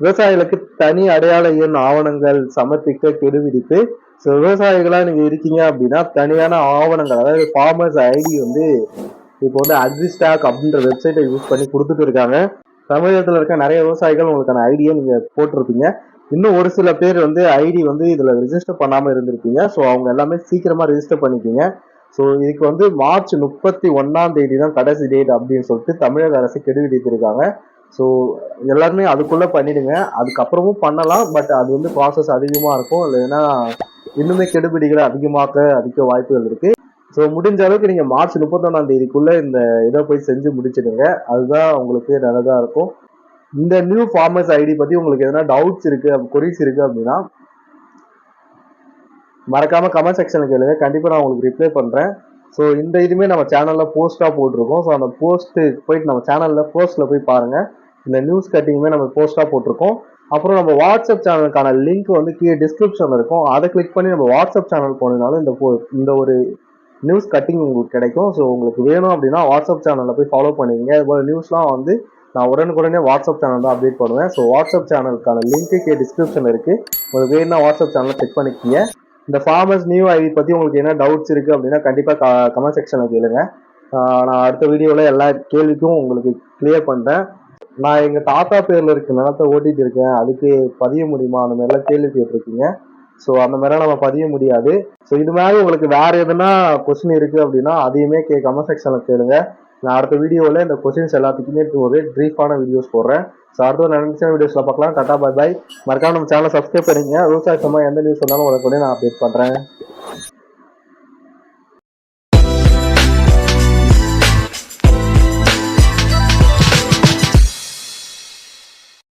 விவசாயிகளுக்கு தனி அடையாள எண் ஆவணங்கள் சமர்ப்பிக்க கெடு விதிப்பு. ஸோ விவசாயிகளாக நீங்கள் இருக்கீங்க அப்படின்னா தனியான ஆவணங்கள் அதாவது ஃபார்மர்ஸ் ஐடி வந்து இப்போ வந்து அக்ரிஸ்டாக் அப்படின்ற வெப்சைட்டை யூஸ் பண்ணி கொடுத்துட்டு இருக்காங்க. தமிழகத்தில் இருக்க நிறைய விவசாயிகள் உங்களுக்கான ஐடியை நீங்கள் போட்டிருப்பீங்க. இன்னும் ஒரு சில பேர் வந்து ஐடி வந்து இதில் ரிஜிஸ்டர் பண்ணாமல் இருந்திருப்பீங்க. ஸோ அவங்க எல்லாமே சீக்கிரமாக ரிஜிஸ்டர் பண்ணிக்கிங்க. ஸோ இதுக்கு வந்து மார்ச் முப்பத்தி ஒன்னாம் தேதி தான் கடைசி டேட் அப்படின்னு சொல்லிட்டு தமிழக அரசு கெடுவிதித்திருக்காங்க ஸோ எல்லாருமே அதுக்குள்ளே பண்ணிடுங்க. அதுக்கப்புறமும் பண்ணலாம். பட் அது வந்து ப்ராசஸ் அதிகமாக இருக்கும். இல்லைன்னா இன்னுமே கெடுபிடிகளை அதிகமாக்க அதிக வாய்ப்புகள் இருக்குது ஸோ முடிஞ்ச அளவுக்கு நீங்கள் மார்ச் முப்பத்தொன்னாம் தேதிக்குள்ளே இந்த இதை போய் செஞ்சு முடிச்சிடுங்க. அதுதான் உங்களுக்கு நல்லதாக இருக்கும். இந்த நியூ ஃபார்மர்ஸ் ஐடி பற்றி உங்களுக்கு எதனா டவுட்ஸ் இருக்குது கொரிஸ் இருக்குது அப்படின்னா மறக்காமல் கமெண்ட் செக்ஷனில் கேளுங்க. கண்டிப்பாக நான் உங்களுக்கு ரிப்ளை பண்ணுறேன் ஸோ இந்த இதுவுமே நம்ம சேனலில் போஸ்ட்டாக போட்டிருக்கோம். ஸோ அந்த போஸ்ட்டு போயிட்டு நம்ம சேனலில் போஸ்ட்டில் போய் பாருங்கள் இந்த நியூஸ் கட்டிங்குமே நம்ம போஸ்டா போட்டிருக்கோம். அப்புறம் நம்ம வாட்ஸ்அப் சேனலுக்கான லிங்க் வந்து கீழே டிஸ்கிரிப்ஷன்ல இருக்கும். அதை கிளிக் பண்ணி நம்ம வாட்ஸ்அப் சேனல் போனதுனால இந்த போ- இந்த ஒரு நியூஸ் கட்டிங் உங்களுக்கு கிடைக்கும். ஸோ உங்களுக்கு வேணும் அப்படின்னா வாட்ஸ்அப் சேனலில் போய் ஃபாலோ பண்ணிக்கங்க. இது நியூஸ்லாம் வந்து நான் உடனுக்குடனே வாட்ஸ்அப் சேனல் தான் அப்டேட் பண்ணுவேன். ஸோ வாட்ஸ்அப் சேனலுக்கான லிங்க்கு கே டிஸ்கிரிப்ஷன் இருக்கு. உங்களுக்கு வேணும்னா வாட்ஸ்அப் சேனலை செக் பண்ணிக்கங்க. இந்த ஃபார்மர்ஸ் நியூ ஐடி பற்றி உங்களுக்கு என்ன டவுட்ஸ் இருக்குது அப்படின்னா கண்டிப்பாக கமெண்ட் செக்ஷனில் கேளுங்க. நான் அடுத்த வீடியோவில் எல்லா கேள்விக்கும் உங்களுக்கு கிளியர் பண்ணுறேன் நான் எங்கள் தாத்தா பேரில் இருக்க நிலத்தை ஓட்டிட்டு இருக்கேன். அதுக்கு பதிய முடியுமா? அந்த மாதிரிலாம் கேள்வி கேட்டிருக்கீங்க. ஸோ அந்த மாதிரிலாம் நம்ம பதிய முடியாது. ஸோ இது மாதிரி உங்களுக்கு வேற எதுனா கொஸ்டின் இருக்கு அப்படின்னா அதையுமே கே கமெண்ட் செக்ஷனில் கேளுங்க. நான் அடுத்த வீடியோவில் இந்த கொஸ்டின்ஸ் எல்லாத்துக்குமே ஒரு ப்ரீஃபான வீடியோஸ் போடுறேன். ஸோ அடுத்த நினைச்ச வீடியோஸில் பார்க்கலாம். டாட்டா பாய் பாய் மறக்காம நம்ம சேனலை சப்ஸ்கிரைப் பண்ணிங்க விவசாய சம்பந்தமா எந்த நியூஸ் வந்தாலும் உங்களுக்கு நான் அப்டேட் பண்ணுறேன்